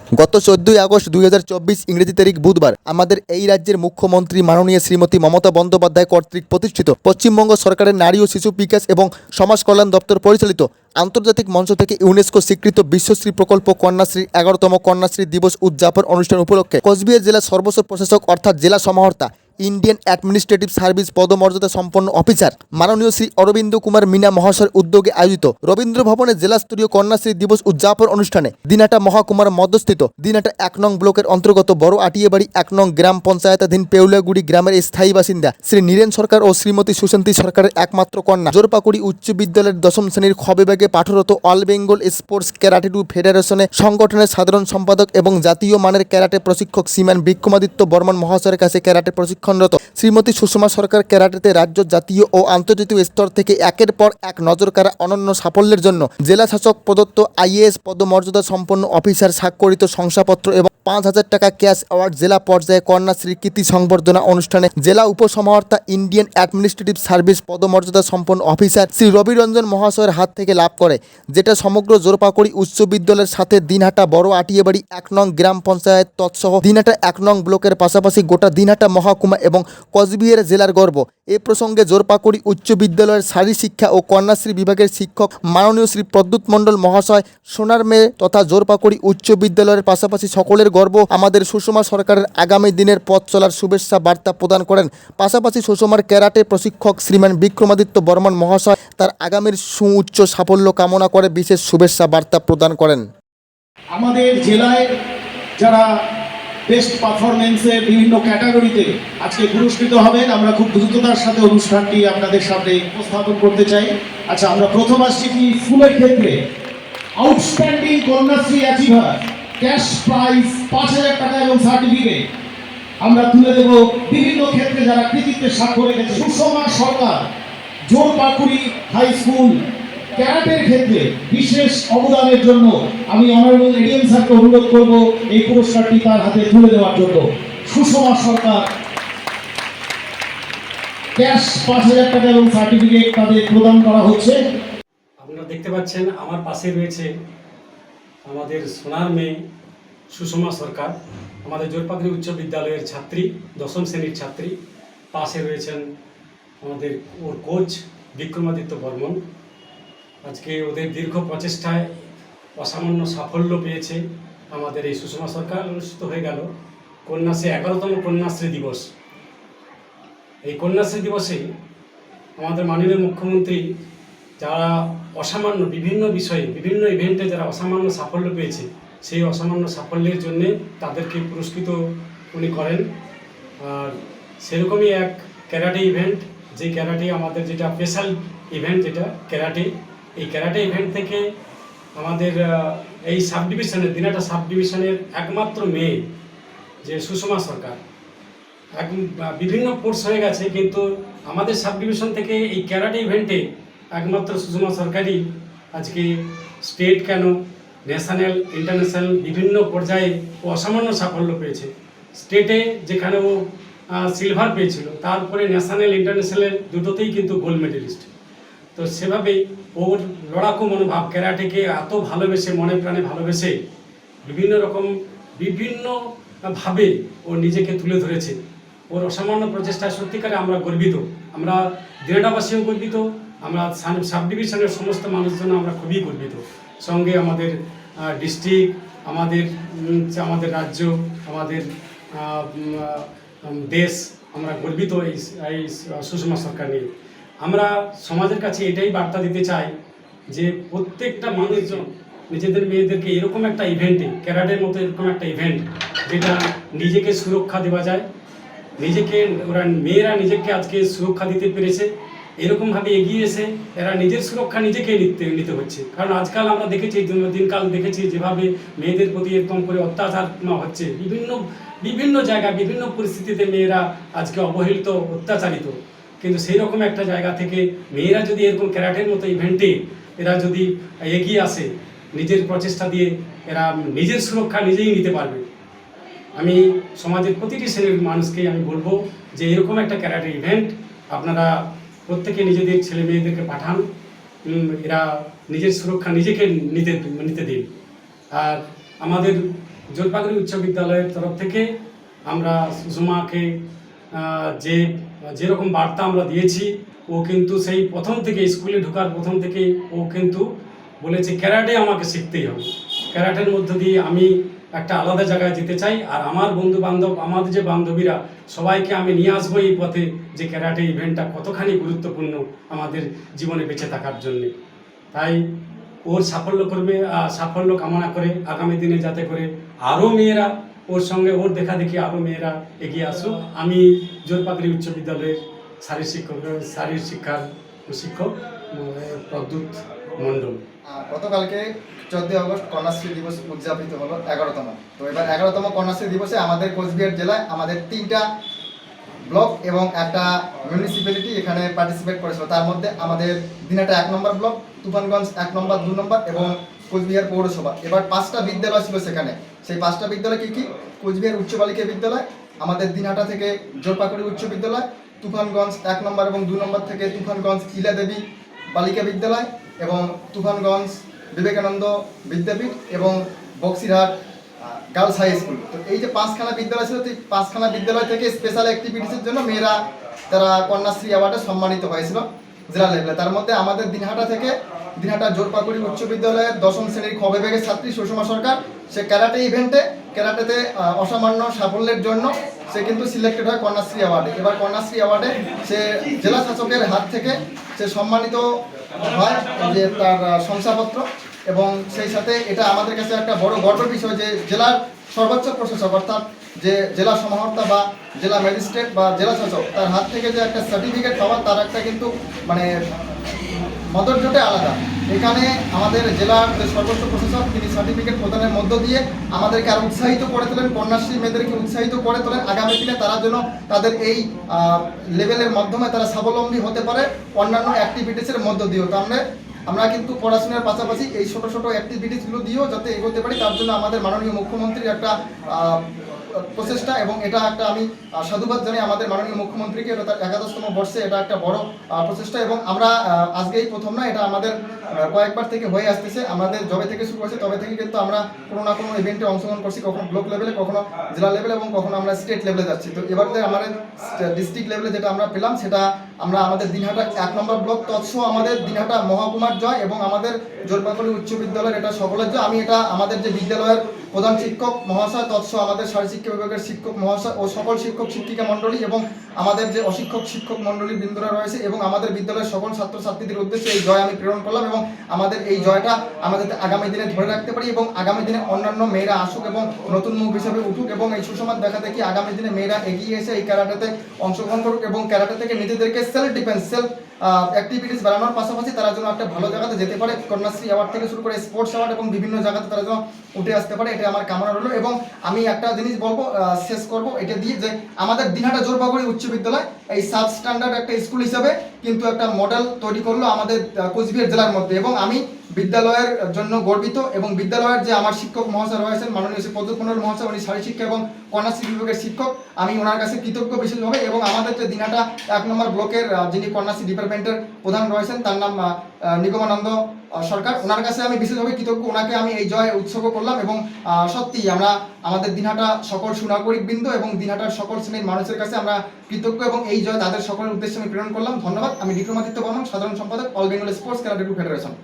গত চোদ্দই আগস্ট দুই হাজার চব্বিশ ইংরেজি তারিখ বুধবার আমাদের এই রাজ্যের মুখ্যমন্ত্রী মাননীয় শ্রীমতী মমতা বন্দ্যোপাধ্যায় কর্তৃক প্রতিষ্ঠিত পশ্চিমবঙ্গ সরকারের নারী ও শিশু বিকাশ এবং সমাজ কল্যাণ দপ্তর পরিচালিত আন্তর্জাতিক মঞ্চ থেকে ইউনেস্কো স্বীকৃত বিশ্বশ্রী প্রকল্প কন্যাশ্রী এগারোতম কন্যাশ্রী দিবস উদযাপন অনুষ্ঠান উপলক্ষে কোচবিহার জেলার সর্বস্ব প্রশাসক অর্থাৎ জেলা সমাহর্তা ইন্ডিয়ান অ্যাডমিনিস্ট্রেটিভ সার্ভিস পদমর্যাদা সম্পন্ন অফিসার মাননীয় শ্রী অরবিন্দ কুমার মিনা মহাশয়ের উদ্যোগে আয়োজিত রবীন্দ্র ভবনে জেলাস্তরীয় কন্যাশ্রী দিবস উদযাপন অনুষ্ঠানে দিনাটা মহাকুমার মধ্যস্থিত দিনাটা এক নং ব্লকের অন্তর্গত বড় আটিয়াবাড়ি এক নং গ্রাম পঞ্চায়েতাধীন পেউলাগুড়ি গ্রামের স্থায়ী বাসিন্দা শ্রী নীরেন সরকার ও শ্রীমতী সুশান্তি সরকারের একমাত্র কন্যা। জোরপাকুড়ি উচ্চ বিদ্যালয়ের দশম শ্রেণির খ বিভাগে পাঠরত অল বেঙ্গল স্পোর্টস ক্যারাটেডু ফেডারেশনে সংগঠনের সাধারণ সম্পাদক এবং জাতীয় মানের ক্যারাটে প্রশিক্ষক সীমান বিক্রমাদিত্য বর্মন মহাশয়ের কাছে ক্যারাটে প্রশিক্ষণরত শ্রীমতী সুষমা সরকার ক্যারাটেতে রাজ্য জাতীয় ও আন্তর্জাতিক স্তর থেকে একের পর এক নজরকাড়া অনন্য সাফল্যের জন্য জেলা শাসক প্রদত্ত আইএএস পদমর্যাদা সম্পন্ন অফিসার স্বাক্ষরিত শংসাপত্র এবং পাঁচ হাজার টাকা ক্যাশ অ্যাওয়ার্ড জেলা পর্যায়ে কন্যাশ্রী কৃতি সংবর্ধনা অনুষ্ঠানে জেলা উপসমাহর্তা ইন্ডিয়ান অ্যাডমিনিস্ট্রেটিভ সার্ভিস পদমর্যাদা সম্পন্ন অফিসার শ্রী রবিরঞ্জন মহাশয়ের হাত থেকে লাভ করে, যেটা সমগ্র জোরপাকড়ি উচ্চ বিদ্যালয়ের সাথে দিনহাটা বড় আটিয়াবাড়ি এক নং গ্রাম পঞ্চায়েত তৎসহ দিনহাটা এক নং ব্লকের পাশাপাশি গোটা দিনহাটা মহকুমা এবং কোচবিহার জেলার গর্ব। এ প্রসঙ্গে জোরপাকুড়ি উচ্চ বিদ্যালয়ের শারী শিক্ষা ও কন্যাশ্রী বিভাগের শিক্ষক মাননীয় শ্রী প্রদ্যুৎ মণ্ডল মহাশয়, সোনার মেয়ে তথা জোরপাকুড়ি উচ্চ বিদ্যালয়ের পাশাপাশি সকলের গর্ব, আমাদের সুষমা সরকারের আগামী দিনের পথ চলার শুভেচ্ছা বার্তা প্রদান করেন। পাশাপাশি সুষমার ক্যারাটে প্রশিক্ষক শ্রীমান বিক্রমাদিত্য বর্মন মহাশয় তার আগামীর সুউচ্চ সাফল্য কামনা করে বিশেষ শুভেচ্ছা বার্তা প্রদান করেন। আমাদের জেলায় যারা বেস্ট পারফরমেন্সে বিভিন্ন ক্যাটাগরিতে আজকে পুরস্কৃত হবেন। আমরা খুব দ্রুততার সাথে অনুষ্ঠানটি আপনাদের সামনে উপস্থাপন করতে চাই। আচ্ছা আমরা প্রথম আসছি কি? স্কুলের ক্ষেত্রে। Outstanding Kanyashree achiever cash prize পাঁচ হাজার টাকা এবং সার্টিফিকেট আমরা তুলে দেব বিভিন্ন ক্ষেত্রে যারা কৃতিত্বের স্বাক্ষর রেখেছে। সুষমা সরকার, জোরপাকুড়ি হাই স্কুল ক্যারাটের ক্ষেত্রে বিশেষ অবদানের জন্য আমি অনারেবল এডিএম স্যারকে অনুরোধ করব এই পুরস্কারটি তার হাতে তুলে দেওয়ার জন্য। সুষমা সরকার ক্যাশ পাঁচ হাজার টাকা এবং সার্টিফিকেট তাদের প্রদান করা হচ্ছে। আপনারা দেখতে পাচ্ছেন, আমার পাশে রয়েছে আমাদের সোনার মেয়ে সুষমা সরকার, আমাদের জোরপাগড়ি উচ্চ বিদ্যালয়ের ছাত্রী, দশম শ্রেণির ছাত্রী। পাশে রয়েছেন আমাদের ওর কোচ বিক্রমাদিত্য বর্মন। আজকে ওদের দীর্ঘ প্রচেষ্টায় অসামান্য সাফল্য পেয়েছে আমাদের এই সুষমা সরকার, অনুষ্ঠিত হয়ে গেল কন্যাশ্রী, এগারোতম কন্যাশ্রী দিবস। এই কন্যাশ্রী দিবসে আমাদের মাননীয় মুখ্যমন্ত্রী যারা অসামান্য বিভিন্ন বিষয়ে, বিভিন্ন ইভেন্টে যারা অসামান্য সাফল্য পেয়েছে, সেই অসামান্য সাফল্যের জন্যে তাদেরকে পুরস্কৃত উনি করেন। আর সেরকমই এক ক্যারাটে ইভেন্ট যে ক্যারাটে আমাদের যেটা স্পেশাল ইভেন্ট যেটা ক্যারাটে এই ক্যারাটে ইভেন্ট থেকে আমাদের এই সাব ডিভিশনের দিনাটা সাব ডিভিশনের একমাত্র মেয়ে, যে সুষমা সরকার, এক বিভিন্ন কোর্স হয়ে গেছে, কিন্তু আমাদের সাব ডিভিশন থেকে এই ক্যারাটে ইভেন্টে একমাত্র সুষমা সরকারই আজকে স্টেট কেন, ন্যাশনাল, ইন্টারন্যাশনাল বিভিন্ন পর্যায়ে ও অসামান্য সাফল্য পেয়েছে। স্টেটে যেখানে ও সিলভার পেয়েছিল, তারপরে ন্যাশনাল ইন্টারন্যাশনাল দুটোতেই কিন্তু গোল্ড মেডেলিস্ট। তো সেভাবেই ওর লড়াকু মনোভাব ক্যারাটেকে এত ভালোবেসে, মনে প্রাণে ভালোবেসে বিভিন্ন রকম, বিভিন্ন ভাবে ও নিজেকে তুলে ধরেছে। ওর অসামান্য প্রচেষ্টায় সত্যিকারে আমরা গর্বিত। আমরা দিনাটাবাসীও গর্বিত। আমরা সাব- ডিভিশনের সমস্ত মানুষজন আমরা খুবই গর্বিত। সঙ্গে আমাদের ডিস্ট্রিক্ট, আমাদের আমাদের রাজ্য, আমাদের দেশ, আমরা গর্বিত এই, সুষমা সরকার নিয়ে। আমরা সমাজের কাছে এটাই বার্তা দিতে চাই যে প্রত্যেকটা মানুষজন, নিজেদের মেয়েদেরকে এরকম একটা ইভেন্টে ক্যারাটের মতো এরকম একটা ইভেন্ট যেটা নিজেকে সুরক্ষা দেওয়া যায়, নিজেকে, ওরা মেয়েরা নিজেকে আজকে সুরক্ষা দিতে পেরেছে, এরকমভাবে এগিয়ে এসে এরা নিজের সুরক্ষা নিজেকে নিতে নিতে হচ্ছে। কারণ আজকাল আমরা দেখেছি, দিন- দিনকাল দেখেছি যেভাবে মেয়েদের প্রতি এরকম করে অত্যাচার হচ্ছে। বিভিন্ন বিভিন্ন জায়গা বিভিন্ন পরিস্থিতিতে মেয়েরা আজকে অবহেলিত, অত্যাচারিত। কিন্তু সেই রকম একটা জায়গা থেকে মেয়েরা যদি এরকম ক্যারাটের মতো ইভেন্টে এরা যদি এগিয়ে আসে নিজের প্রচেষ্টা দিয়ে এরা নিজের সুরক্ষা নিজেই নিতে পারবে। আমি সমাজের প্রতিটি শ্রেণির মানুষকে আমি বলব যে এরকম একটা ক্যারাটে ইভেন্ট আপনারা প্রত্যেকে নিজেদের ছেলে মেয়েদেরকে পাঠান। এরা নিজের সুরক্ষা নিজেকে নিতে নিতে দিন। আর আমাদের জলপাইগুড়ি উচ্চ বিদ্যালয়ের তরফ থেকে আমরা আহ, যে, যেরকম বার্তা আমরা দিয়েছি, ও কিন্তু সেই প্রথম থেকে স্কুলে ঢোকার প্রথম থেকে ও কিন্তু বলেছে, ক্যারাটে আমাকে শিখতেই হবে। ক্যারাটের মধ্য দিয়ে আমি একটা আলাদা জায়গায় যেতে চাই, আর আমার বন্ধু বান্ধব আমাদের যে বান্ধবীরা, সবাইকে আমি নিয়ে আসব এই পথে যে ক্যারাটে ইভেন্টটা কতখানি গুরুত্বপূর্ণ আমাদের জীবনে বেঁচে থাকার জন্যে। তাই ওর সাফল্য করবে সাফল্য কামনা করে আগামী দিনে যাতে করে আরও মেয়েরা ওর সঙ্গে ওর দেখা দেখি আরও মেয়েরা এগিয়ে আসুক। আমি জোরপাকড়ি উচ্চ বিদ্যালয়ের শারীর শিক্ষক শারীর শিক্ষার শিক্ষক প্রদ্যুৎ মণ্ডল। গতকালকে চোদ্দই আগস্ট কন্যাশ্রী দিবস উদযাপিত হলো এগারোতম। তো এবার এগারোতম কন্যাশ্রী দিবসে আমাদের কোচবিহার জেলায় আমাদের তিনটা ব্লক এবং একটা মিউনিসিপ্যালিটি এখানে পার্টিসিপেট করেছিল। তার মধ্যে আমাদের দিনাটা এক নম্বর ব্লক, তুফানগঞ্জ এক নম্বর, দু নম্বর এবং কোচবিহার পৌরসভা। এবার পাঁচটা বিদ্যালয় ছিল সেখানে। সেই পাঁচটা বিদ্যালয় কি কি? কোচবিহার উচ্চ বালিকা বিদ্যালয়, আমাদের দিনহাটা থেকে জোরপাকুড়ি উচ্চ বিদ্যালয়, তুফানগঞ্জ এক নম্বর এবং দু নম্বর থেকে তুফানগঞ্জ ইলা দেবী বালিকা বিদ্যালয় এবং তুফানগঞ্জ বিবেকানন্দ বিদ্যাপীঠ এবং বক্সিরহাট গার্লস হাই স্কুল। তো এই যে পাঁচখানা বিদ্যালয় ছিল সেই পাঁচখানা বিদ্যালয় থেকে স্পেশাল অ্যাক্টিভিটিসের জন্য মেয়েরা তারা কন্যাশ্রী অ্যাওয়ার্ডে সম্মানিত হয়েছিল জেলা লেভেলে তার মধ্যে আমাদের দিনহাটা থেকে দিনহাটা জোরপাকুড়ি উচ্চ বিদ্যালয়ের দশম শ্রেণির খ বিভাগের ছাত্রী সুষমা সরকার, সে ক্যারাটে ইভেন্টে ক্যারাটেতে অসামান্য সাফল্যের জন্য সে কিন্তু সিলেক্টেড হয় কন্যাশ্রী অ্যাওয়ার্ডে এবার কন্যাশ্রী অ্যাওয়ার্ডে সে জেলা শাসকের হাত থেকে সে সম্মানিত হয় যে তার শংসাপত্র এবং সেই সাথে এটা আমাদের কাছে একটা বড় গর্বের বিষয় যে জেলার সর্বোচ্চ প্রশাসক অর্থাৎ যে জেলা সমাহর্তা বা জেলা ম্যাজিস্ট্রেট বা জেলা শাসক, তার হাত থেকে যে একটা সার্টিফিকেট পাওয়া, তার একটা কিন্তু মানে মদরজোটে আলাদা। এখানে আমাদের জেলার যে সর্বোচ্চ প্রশাসক, তিনি সার্টিফিকেট প্রদানের মধ্য দিয়ে আমাদেরকে আরও উৎসাহিত করে তোলেন, কন্যাশ্রী মেয়েদেরকে উৎসাহিত করে তোলেন। আগামী দিনে তারা যেন তাদের এই লেভেলের মাধ্যমে তারা স্বাবলম্বী হতে পারে অন্যান্য অ্যাক্টিভিটিসের মধ্য দিয়েও। তো আমরা আমরা কিন্তু পড়াশোনার পাশাপাশি এই ছোটো ছোটো অ্যাক্টিভিটিসগুলো দিয়েও যাতে এগোতে পারি। তার জন্য আমাদের মাননীয় মুখ্যমন্ত্রীর একটা প্রচেষ্টা এবং এটা একটা আমি সাধুবাদ জানাই আমাদের মাননীয় মুখ্যমন্ত্রীকে, এটা তার একাদশতম বর্ষে এটা একটা বড় প্রচেষ্টা এবং আমরা আজকেই প্রথম না, এটা আমাদের কয়েকবার থেকে হয়ে আসতেছে। আমাদের জবে থেকে শুরু হয়েছে, তবে থেকে কিন্তু আমরা কোনো না কোনো ইভেন্টে অংশগ্রহণ করছি, কখনো ব্লক লেভেলে কখনো জেলা লেভেলে এবং কখনো আমরা স্টেট লেভেলে যাচ্ছি। তো এবার আমাদের ডিস্ট্রিক্ট লেভেলে যেটা আমরা পেলাম, সেটা আমরা আমাদের দিনহাটা, এক নম্বর ব্লক তৎস আমাদের দিনহাটা মহকুমার জয় এবং আমাদের জলপাইগুড়ি উচ্চ বিদ্যালয়ের এটা সকলের জয়। আমি এটা আমাদের যে বিদ্যালয়ের প্রধান শিক্ষক মহাশয়, তৎস আমাদের শারীরশিক্ষা বিভাগের শিক্ষক মহাশয় ও সকল শিক্ষক শিক্ষিকা মণ্ডলী এবং আমাদের যে অশিক্ষক শিক্ষক মণ্ডলী বৃন্দরা রয়েছে এবং আমাদের বিদ্যালয়ের সকল ছাত্রছাত্রীদের উদ্দেশ্যে এই জয় আমি প্রেরণ করলাম এবং আমাদের এই জয়টা আমাদের আগামী দিনে ধরে রাখতে পারি এবং আগামী দিনে অন্যান্য মেয়েরা আসুক এবং নতুন মুখ হিসেবে উঠুক এবং এই সুসমাজ দেখা দেখি আগামী দিনে মেয়েরা এগিয়ে এসে এই ক্যারাটাতে অংশগ্রহণ করুক এবং ক্যারাটা থেকে নিজেদেরকে সেলফ ডিফেন্স সেলফ অ্যাক্টিভিটিস বাড়ানোর পাশাপাশি তারা যেন একটা ভালো জায়গাতে যেতে পারে, কন্যাশ্রী অ্যাওয়ার্ড থেকে শুরু করে স্পোর্টস অ্যাওয়ার্ড এবং বিভিন্ন জায়গাতে তারা যেন উঠে আসতে পারে এটা আমার কামনা রইল। এবং আমি একটা জিনিস বলব শেষ করব, এটা দিয়ে যে আমাদের দিনহাটা জোরবাগুড়ি উচ্চ বিদ্যালয়, এই সাব স্ট্যান্ডার্ড একটা স্কুল হিসাবে কিন্তু একটা মডেল তৈরি করল আমাদের কোচবিহার জেলার মধ্যে। এবং আমি বিদ্যালয়ের জন্য গর্বিত এবং বিদ্যালয়ের যে আমার শিক্ষক মহাশয় রয়েছেন, মাননীয় শ্রী পদ্ম কুণ্ডল মহাশয়, উনি শারীর শিক্ষা এবং কন্যাশ্রী বিভাগের শিক্ষক। আমি ওনার কাছে কৃতজ্ঞ বিশেষভাবে এবং আমাদের যে দিনাটা এক নম্বর ব্লকের যিনি কন্যাশ্রী ডিপার্টমেন্টের প্রধান রয়েছেন, তার নাম নিগমানন্দ সরকার। ওনার কাছে আমি বিশেষভাবে কৃতজ্ঞ। ওনাকে আমি এই জয় উৎসর্গ করলাম এবং সত্যি আমরা আমাদের দিনহাটা সকল সুনাগরিক বৃন্দ এবং দিনহাটার সকল শ্রেণির মানুষের কাছে আমরা কৃতজ্ঞ এবং এই জয় তাদের সকলের উদ্দেশ্যে আমি প্রেরণ করলাম। ধন্যবাদ। আমি বিক্রমাদিত্য বর্মন সাধারণ সম্পাদক, all Bengal sports karate federation.